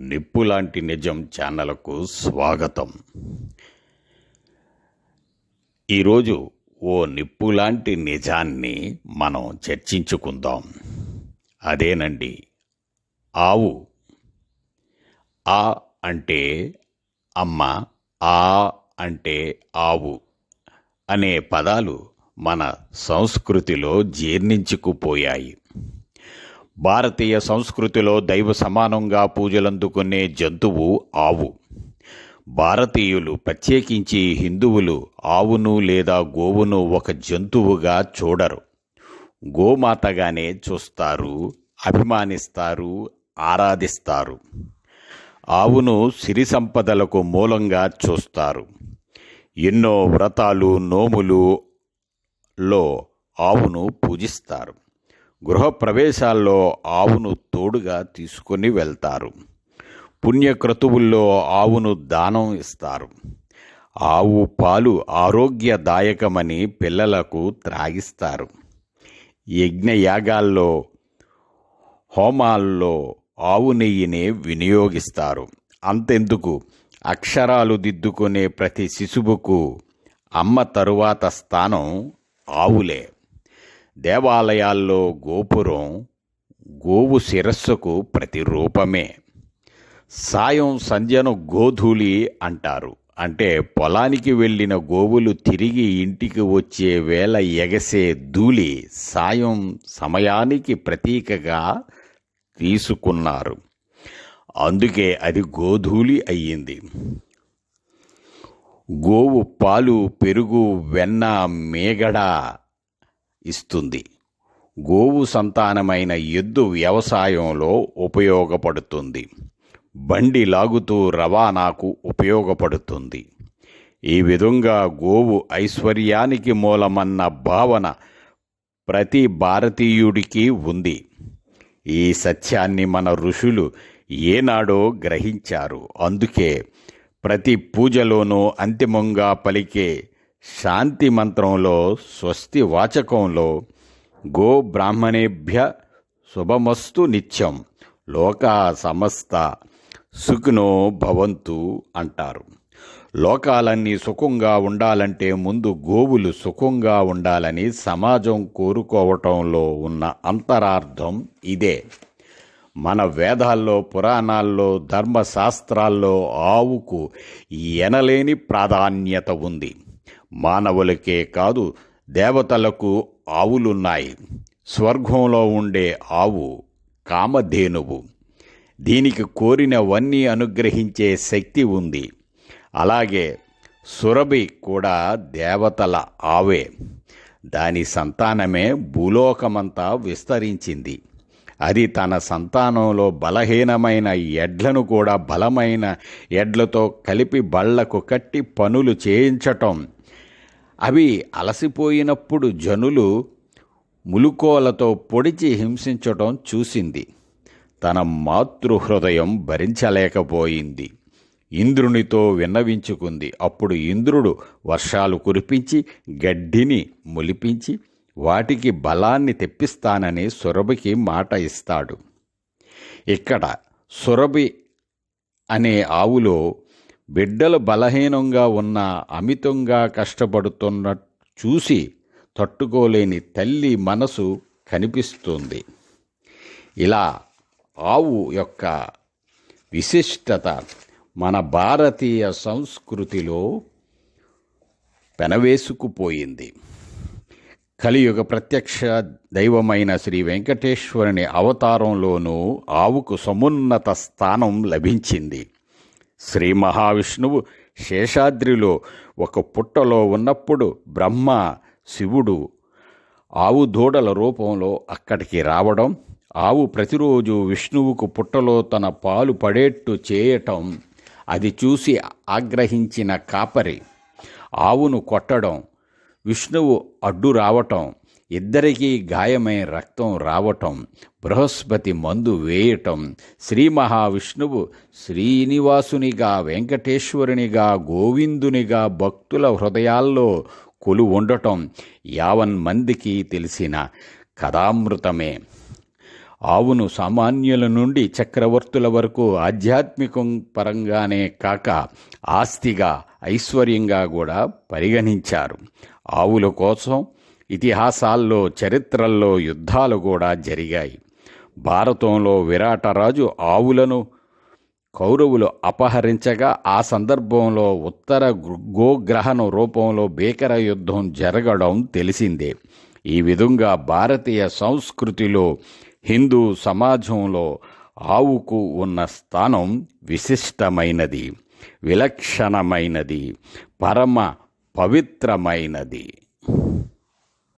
నిప్పులాంటి నిజం ఛానల్కు స్వాగతం. ఈరోజు ఓ నిప్పులాంటి నిజాన్ని మనం చర్చించుకుందాం. అదేనండి ఆవు. ఆ అంటే అమ్మ ఆ అంటే ఆవు అనే పదాలు మన సంస్కృతిలో జీర్ణించుకుపోయాయి. భారతీయ సంస్కృతిలో దైవ సమానంగా పూజలందుకునే జంతువు ఆవు. భారతీయులు ప్రత్యేకించి హిందువులు ఆవును లేదా గోవును ఒక జంతువుగా చూడరు. గోమాతగానే చూస్తారు అభిమానిస్తారు ఆరాధిస్తారు. ఆవును సిరి సంపదలకు మూలంగా చూస్తారు. ఎన్నో వ్రతాలు నోములు లో ఆవును పూజిస్తారు. గృహప్రవేశాల్లో ఆవును తోడుగా తీసుకొని వెళ్తారు. పుణ్యక్రతువుల్లో ఆవును దానం ఇస్తారు. ఆవు పాలు ఆరోగ్యదాయకమని పిల్లలకు త్రాగిస్తారు. యజ్ఞయాగాల్లో హోమాల్లో ఆవు నెయ్యిని వినియోగిస్తారు. అంతెందుకు? అక్షరాలు దిద్దుకునే ప్రతి శిశువుకు అమ్మ తరువాత స్థానం ఆవులే. దేవాలయాల్లో గోపురం గోవు శిరస్సుకు ప్రతిరూపమే. సాయం సంధ్యను గోధూళి అంటారు. అంటే పొలానికి వెళ్ళిన గోవులు తిరిగి ఇంటికి వచ్చే వేళ ఎగసే ధూళి సాయం సమయానికి ప్రతీకగా తీసుకున్నారు. అందుకే అది గోధూళి అయ్యింది. గోవు పాలు పెరుగు వెన్న మేగడ ఇస్తుంది. గోవు సంతానమైన ఎద్దు వ్యవసాయంలో ఉపయోగపడుతుంది. బండి లాగుతూ రవాణాకు ఉపయోగపడుతుంది. ఈ విధంగా గోవు ఐశ్వర్యానికి మూలమన్న భావన ప్రతి భారతీయుడికి ఉంది. ఈ సత్యాన్ని మన ఋషులు ఏనాడో గ్రహించారు. అందుకే ప్రతి పూజలోనూ అంతిమంగా పలికే శాంతి మంత్రంలో స్వస్తి వాచకంలో గో బ్రాహ్మణేభ్య శుభమస్తు నిత్యం లోకా సమస్త సుఖినో భవంతు అంటారు. లోకాలన్నీ సుఖంగా ఉండాలంటే ముందు గోవులు సుఖంగా ఉండాలని సమాజం కోరుకోవటంలో ఉన్న అంతరార్థం ఇదే. మన వేదాల్లో పురాణాల్లో ధర్మశాస్త్రాల్లో ఆవుకు ఎనలేని ప్రాధాన్యత ఉంది. మానవులకే కాదు దేవతలకు ఆవులున్నాయి. స్వర్గంలో ఉండే ఆవు కామధేనువు. దీనికి కోరినవన్నీ అనుగ్రహించే శక్తి ఉంది. అలాగే సురభి కూడా దేవతల ఆవే. దాని సంతానమే భూలోకమంతా విస్తరించింది. అది తన సంతానంలో బలహీనమైన ఎడ్లను కూడా బలమైన ఎడ్లతో కలిపి బళ్ళకు కట్టి పనులు చేయించటం అవి అలసిపోయినప్పుడు జనులు ములుకోలతో పొడిచి హింసించటం చూసింది. తన మాతృహృదయం భరించలేకపోయింది. ఇంద్రునితో విన్నవించుకుంది. అప్పుడు ఇంద్రుడు వర్షాలు కురిపించి గడ్డిని మొలిపించి వాటికి బలాన్ని తెప్పిస్తానని సురభికి మాట ఇస్తాడు. ఇక్కడ సురభి అనే ఆవులో బిడ్డలు బలహీనంగా ఉన్న అమితంగా కష్టపడుతున్న చూసి తట్టుకోలేని తల్లి మనసు కనిపిస్తుంది. ఇలా ఆవు యొక్క విశిష్టత మన భారతీయ సంస్కృతిలో పెనవేసుకుపోయింది. కలియుగ ప్రత్యక్ష దైవమైన శ్రీ వెంకటేశ్వరుని అవతారంలోనూ ఆవుకు సమున్నత స్థానం లభించింది. శ్రీ మహావిష్ణువు శేషాద్రిలో ఒక పుట్టలో ఉన్నప్పుడు బ్రహ్మ శివుడు ఆవు దూడల రూపంలో అక్కడికి రావడం ఆవు ప్రతిరోజు విష్ణువుకు పుట్టలో తన పాలు పడేట్టు చేయటం అది చూసి ఆగ్రహించిన కాపరి ఆవును కొట్టడం విష్ణువు అడ్డు రావటం ఇద్దరికీ గాయమై రక్తం రావటం బృహస్పతి మందు వేయటం శ్రీ మహావిష్ణువు శ్రీనివాసునిగా వెంకటేశ్వరునిగా గోవిందునిగా భక్తుల హృదయాల్లో కొలు ఉండటం యావన్ మందికి తెలిసిన కథామృతమే. ఆవును సామాన్యుల నుండి చక్రవర్తుల వరకు ఆధ్యాత్మికం పరంగానే కాక ఆస్తిగా ఐశ్వర్యంగా కూడా పరిగణించారు. ఆవుల కోసం ఇతిహాసాల్లో చరిత్రల్లో యుద్ధాలు కూడా జరిగాయి. భారతంలో విరాటరాజు ఆవులను కౌరవులు అపహరించగా ఆ సందర్భంలో ఉత్తర గోగ్రహణ రూపంలో భీకర యుద్ధం జరగడం తెలిసిందే. ఈ విధంగా భారతీయ సంస్కృతిలో హిందూ సమాజంలో ఆవుకు ఉన్న స్థానం విశిష్టమైనది విలక్షణమైనది పరమ పవిత్రమైనది.